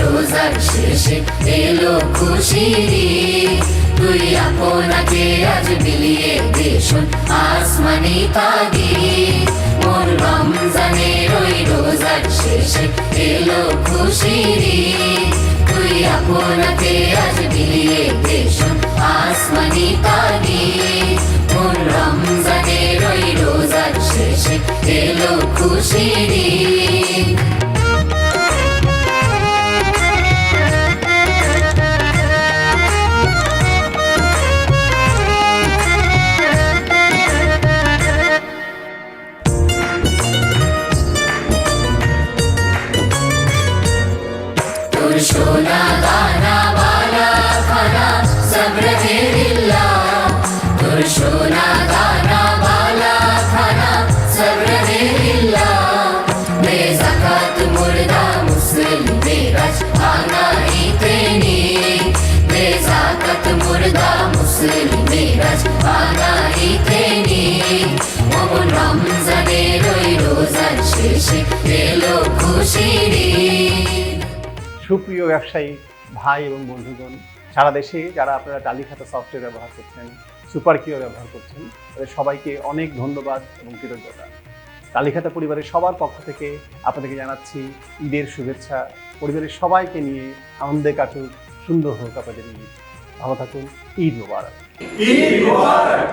রোজার শেষে এলো খুশির। তুই আপনাকে আজ বিলিয়ে দেশুন আসমানি তাগি মোর রমজানের ওই রোজার শেষে এলো খুশির। তুই আপনাকে আজ বিলিয়ে দেশুন আসমানি তাগি মোর রমজানের ওই রোজার শেষে এলো খুশির सोना दाना बाला खाना सब्र घेरिल्ला दुर्शोना दाना बाला खाना सब्र घेरिल्ला बेजकात मुर्दा मुस्लिम बेराज खाना इतेनी बेजकात मुर्दा मुस्लिम बेराज खाना इतेनी ममुन সুপ্রিয় ব্যবসায়ী ভাই এবং বন্ধুগণ, সারা দেশে যারা আপনারা টালিখাতা সফটওয়্যার ব্যবহার করছেন সুপার কিও ব্যবহার করছেন, তাদের সবাইকে অনেক ধন্যবাদ এবং কৃতজ্ঞতা। টালিখাতা পরিবারের সবার পক্ষ থেকে আপনাদেরকে জানাচ্ছি ঈদের শুভেচ্ছা। পরিবারের সবাইকে নিয়ে আনন্দে কাটুক, সুন্দর হোক আপনাদের ঈদ। ভালো থাকুন, ঈদ মোবারক। ঈদ মোবারক।